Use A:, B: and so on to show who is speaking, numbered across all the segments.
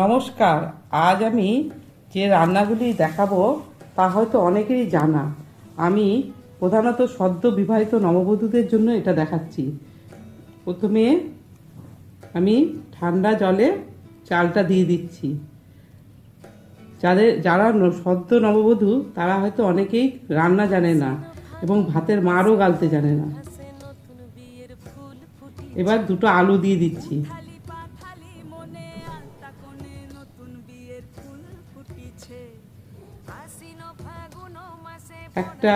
A: নমস্কার, আজ আমি যে রান্নাগুলি দেখাবো তা হয়তো অনেকেরই জানা। আমি প্রধানত সদ্য বিবাহিত নববধূদের জন্য এটা দেখাচ্ছি। প্রথমে আমি ঠান্ডা জলে চালটা দিয়ে দিচ্ছি। যাদের, যারা সদ্য নববধূ, তারা হয়তো অনেকেই রান্না জানে না এবং ভাতের মারও গালতে জানে না। এবার দুটো আলু দিয়ে দিচ্ছি। একটা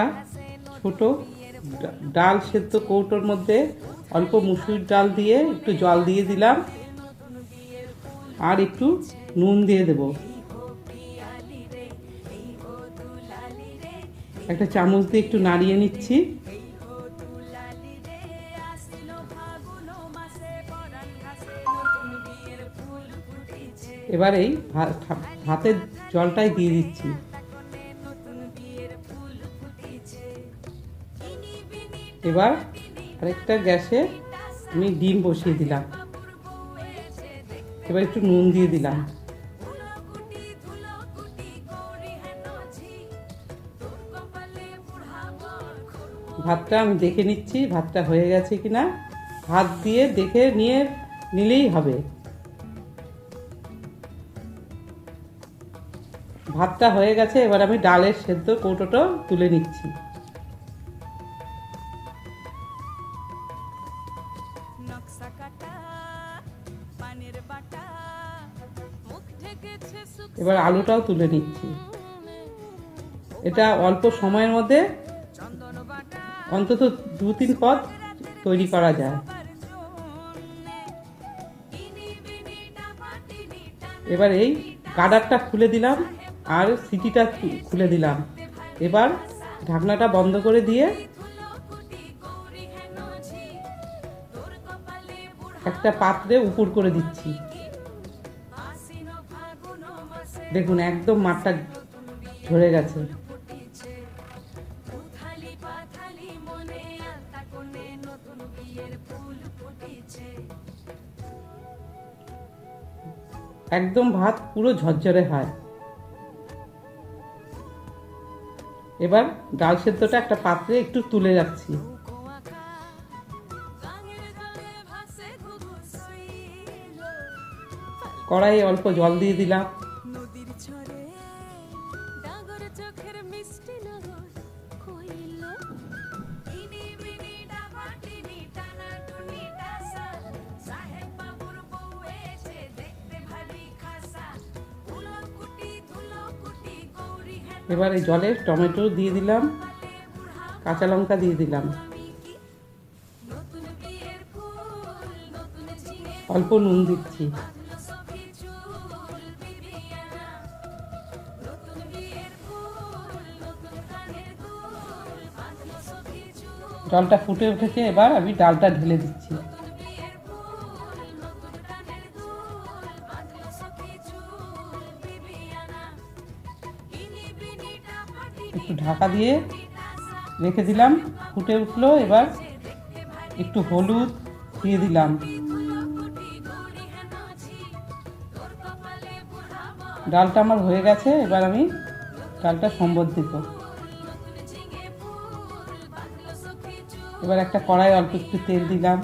A: ছোট ডাল সেদ্ধ কৌটোর মধ্যে অল্প মুসুর ডাল দিয়ে একটু জল দিয়ে দিলাম। আর একটু নুন দিয়ে দেব। একটা চামচ দিয়ে একটু নাড়িয়ে নিচ্ছি। এবার এই ভাতের জলটাই দিয়ে দিচ্ছি। এবার আরেকটা গ্যাসে আমি ডিম বসিয়ে দিলাম। এবার একটু নুন দিয়ে দিলাম। ভাতটা আমি দেখে নিচ্ছি, ভাতটা হয়ে গেছে কিনা। হাত দিয়ে দেখে নিয়ে নিলেই হবে। ভাতটা হয়ে গেছে, এবার আমি ডালের সেদ্ধ কৌটোটা তুলে নিচ্ছি। এবার আলুটাও তুলে নিচ্ছি। এটা অল্প সময়ের মধ্যে অন্তত দু তিন পদ তৈরি করা যায়। এবার এই গাডারটা খুলে দিলাম আর সিটিটা খুলে দিলাম। এবার ঢাকনাটা বন্ধ করে দিয়ে একটা পাত্রে উপুর করে দিচ্ছি। দেখুন, একদম মাঠটা ঝরে গেছে। একদম ভাত পুরো ঝরঝরে হয়। এবার ডাল সেদ্ধটা একটা পাত্রে একটু তুলে
B: শৈল
A: কড়াইয়ে অল্প জল দিয়ে দিলাম। এবার এই জলে টমেটো দিয়ে দিলাম, কাঁচা লঙ্কা দিয়ে দিলাম। অল্প নুন দিচ্ছি। জলটা ফুটে উঠেছে, এবার আমি ডালটা ঢেলে দিচ্ছি। ঢাকা দিয়ে রেখে দিলাম, ফুটে উঠল। এবার একটু হলুদ দিয়ে দিলাম। ডালটা আমার হয়ে গেছে, এবার আমি ডালটা সম্বর দিব। এবার একটা কড়াই অল্প একটু তেল দিলাম।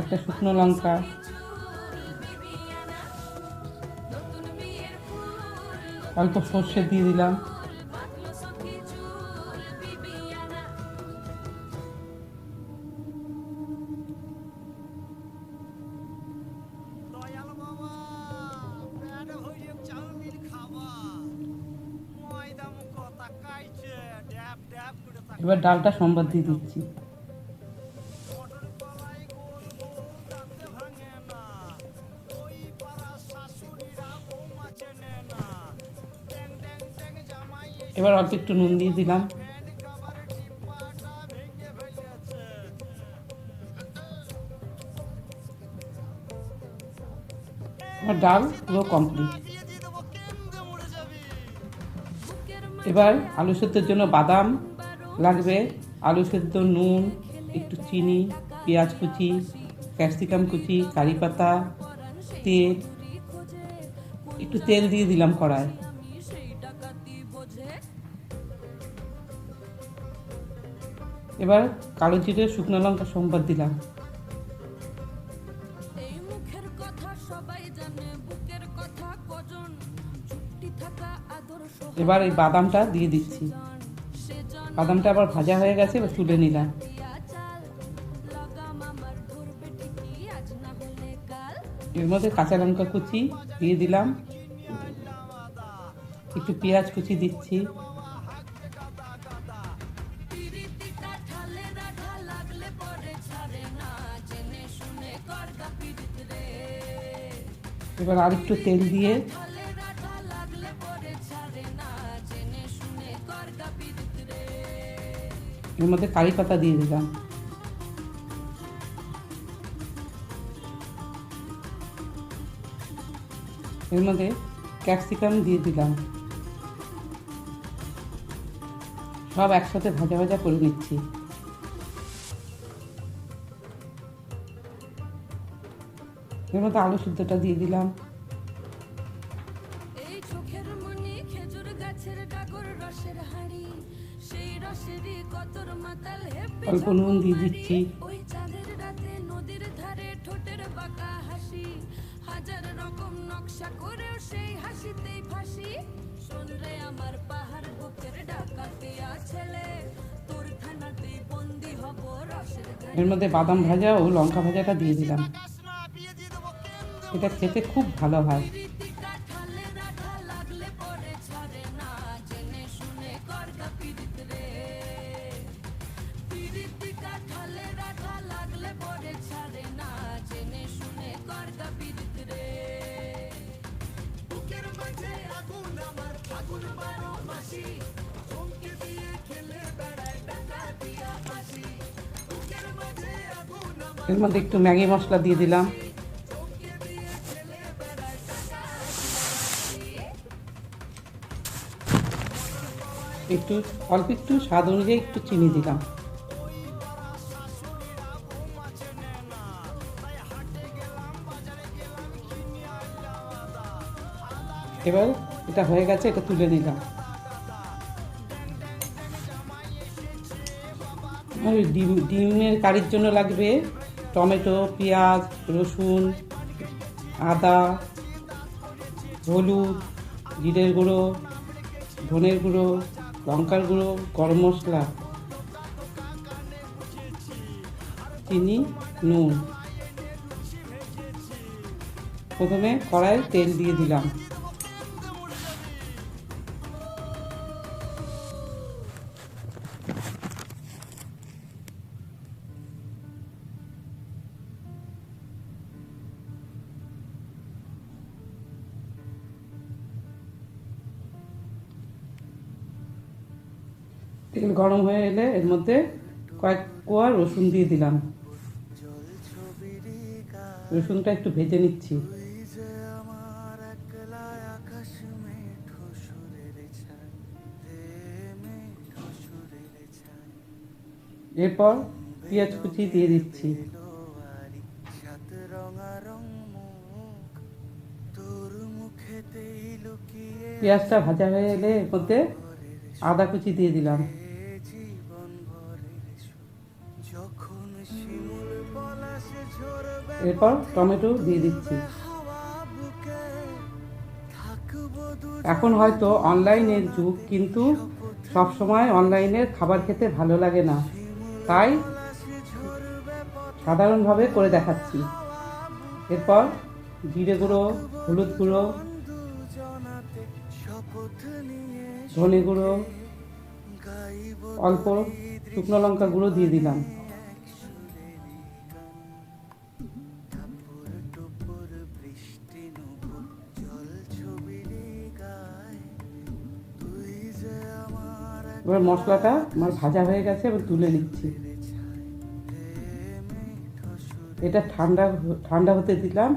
A: একটা শুকনো লঙ্কা।
C: ড্যাব ড্যাব করে তাকাই
A: এবার ডালটা সম্বাদ দিয়ে দিচ্ছি। এবার অল্প একটু নুন দিয়ে দিলাম। ডাল পুরো কমপ্লিট এবার আলু সেদ্ধর জন্য বাদাম লাগবে। আলু সেদ্ধ, নুন, একটু চিনি, পেঁয়াজ কুচি,
B: ক্যাপসিকাম কুচি, কারি পাতা, তেল। একটু তেল দিয়ে দিলাম কড়ায়। এবার কালো জিরে শুকনো লঙ্কা সোমবার দিলাম। এবার এই বাদামটা দিয়ে দিচ্ছি। বাদামটা আবার ভাজা হয়ে গেছে এবার তুলে নিলাম। এর মধ্যে কাঁচা লঙ্কা কুচি দিয়ে দিলাম। একটু পেঁয়াজ কুচি দিচ্ছি। এবার আর একটু তেল দিয়ে এর মধ্যে কারি পাতা দিয়ে দিলাম। এর মধ্যে ক্যাপসিকাম দিয়ে দিলাম। সব একসাথে ভাজা ভাজা করে নিচ্ছি। এর মধ্যে আলু সিদ্ধটা দিয়ে দিলাম। অল্প নুন দিয়ে দিচ্ছি।
A: হাজার রকম নকশা করেও সেই হাসিতেই ফাঁসি। আমার পাহাড় বুকের ডাকাতিয়া ছেলে তোর বন্দি হব রসের
B: এর মধ্যে বাদাম ভাজা ও লঙ্কা ভাজাটা দিয়ে দিলাম। এটা খেতে খুব ভালো হয়।
A: প্রীতি কাঠালে রাধা লাগলে পরে ছাড়ে না
B: একটু, অল্প একটু স্বাদ অনুযায়ী একটু চিনি দিলাম। এবার এটা হয়ে গেছে, এটা তুলে নিলাম। ডিম, ডিমের কারির জন্য লাগবে টমেটো, পেঁয়াজ, রসুন, আদা, হলুদ, জিরের গুঁড়ো, ধনের গুঁড়ো লঙ্কার গুঁড়ো গরম মশলা চিনি নুন। প্রথমে কড়াই তেল দিয়ে দিলাম। তেল গরম হয়ে এলে এর মধ্যে কয়েক কোয়া রসুন দিয়ে দিলাম। রসুনটা একটু ভেজে নিচ্ছি। এরপর পেঁয়াজ কুচি দিয়ে দিচ্ছি। পেঁয়াজটা ভাজা হয়ে এলে এর মধ্যে আদা কুচি দিয়ে দিলাম। এরপর টমেটো দিয়ে দিচ্ছি। এখন হয়তো অনলাইনের যুগ, কিন্তু সব সময় অনলাইনের খাবার খেতে ভালো লাগে না। তাই সাধারণভাবে করে দেখাচ্ছি। এরপর জিরে গুঁড়ো, হলুদ গুঁড়ো, ধনে গুঁড়ো, অল্প শুকনো লঙ্কা গুঁড়ো দিয়ে দিলাম। এবার মশলাটা আমার ভাজা হয়ে গেছে, এবার তুলে নিচ্ছি। এটা ঠান্ডা ঠান্ডা হতে দিলাম,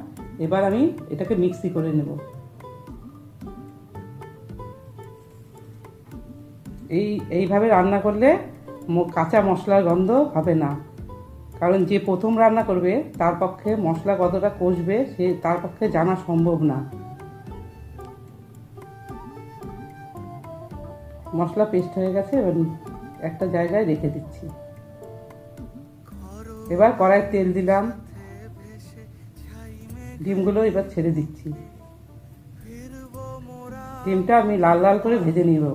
B: এবার আমি এটাকে মিক্সি করে নেব। এই, এইভাবে রান্না করলে কাঁচা মশলার গন্ধ হবে না। কারণ যে প্রথম রান্না করবে, তার পক্ষে মশলা কতটা কষবে সে, তার পক্ষে জানা সম্ভব না। মশলা পেস্ট হয়ে গেছে, এবার একটা জায়গায় রেখে দিচ্ছি। এবার কড়াই তেল দিলাম। ডিমগুলো এবার ছেড়ে দিচ্ছি। ডিমটা আমি লাল লাল করে ভেজে নিব।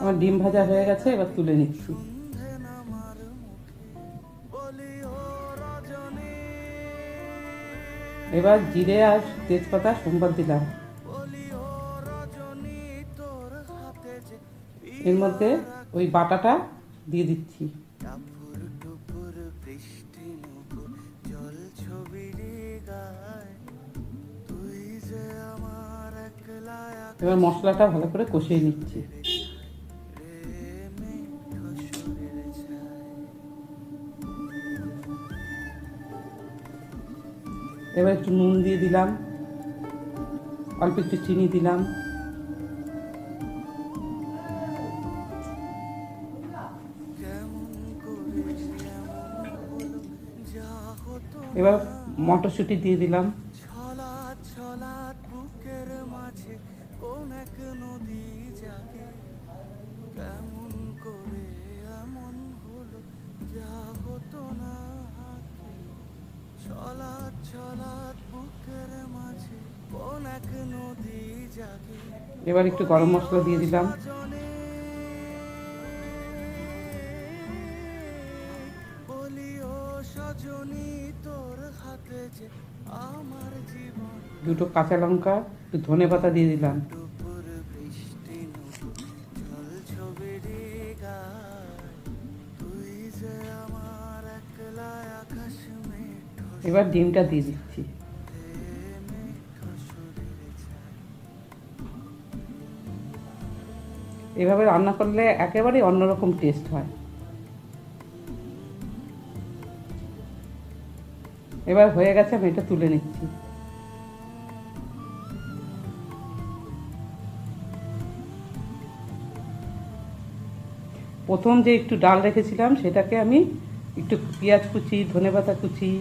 B: আমার ডিম ভাজা হয়ে গেছে, এবার তুলে নিচ্ছি। এবার জিরে আর তেজপাতা সোমবার দিলাম। এর মধ্যে ওই বাটাটা দিয়ে দিচ্ছি। এবার মশলাটা ভালো করে কষিয়ে নিচ্ছি। এবার একটু নুন দিয়ে দিলাম। অল্প একটু চিনি দিলাম। এবার মটরশুঁটি দিয়ে দিলাম। এবার একটু গরম মশলা দিয়ে দিলাম। দুটো কাঁচা লঙ্কা, একটু ধনে পাতা দিয়ে দিলাম। এবার ডিমটা দিয়ে দিচ্ছি। এভাবে রান্না করলে একেবারে অন্যরকম টেস্ট হয়। এবার হয়ে গেছে, আমি এটা তুলে নিচ্ছি। প্রথম যে একটু ডাল রেখেছিলাম, সেটাকে আমি একটু পেঁয়াজ কুচি, ধনেপাতা কুচি,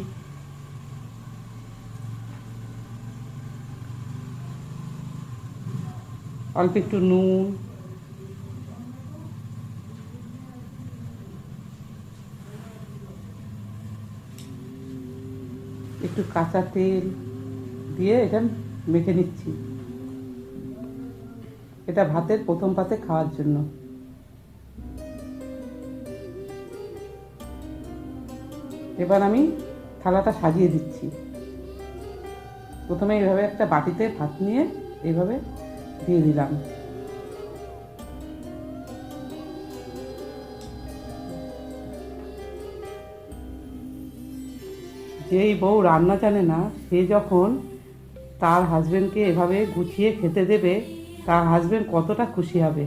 B: অল্প একটু নুন একটু কাঁচা তেল দিয়ে এটা মেখে নিচ্ছি। এটা ভাতের প্রথম পাতে খাওয়ার জন্য। এবার আমি থালাটা সাজিয়ে দিচ্ছি। প্রথমে এইভাবে একটা বাটিতে ভাত নিয়ে এইভাবে দিয়ে দিলাম। যেই বউ রান্না জানে না, সে যখন তার হাজব্যান্ডকে এভাবে গুছিয়ে খেতে দেবে, তার হাজবেন্ড কতটা খুশি হবে?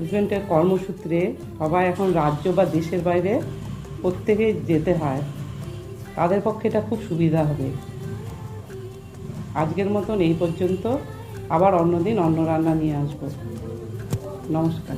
B: হাজবেন্ডের কর্মসূত্রে সবাই এখন রাজ্য বা দেশের বাইরে প্রত্যেকে যেতে হয়। তাদের পক্ষে এটা খুব সুবিধা হবে। আজকের মতন এই পর্যন্ত। আবার অন্যদিন অন্য রান্না নিয়ে আসব। নমস্কার।